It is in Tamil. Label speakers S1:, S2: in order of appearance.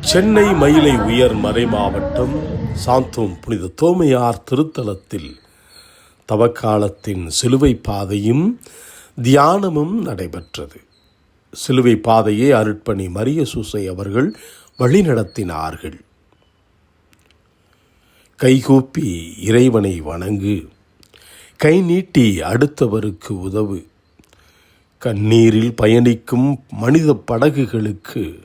S1: சென்னை மயிலை உயர் மறை மாவட்டம் சாந்தோம் புனித தோமையார் திருத்தலத்தில் தவக்காலத்தின் சிலுவை பாதையும் தியானமும் நடைபெற்றது. சிலுவை பாதையை அருட்பணி மரிய சூசை அவர்கள் வழிநடத்தினார்கள். கைகூப்பி இறைவனை வணங்கு கை நீட்டி அடுத்தவருக்கு உதவு கண்ணீரில் பயணிக்கும் மனித படகுகளுக்கு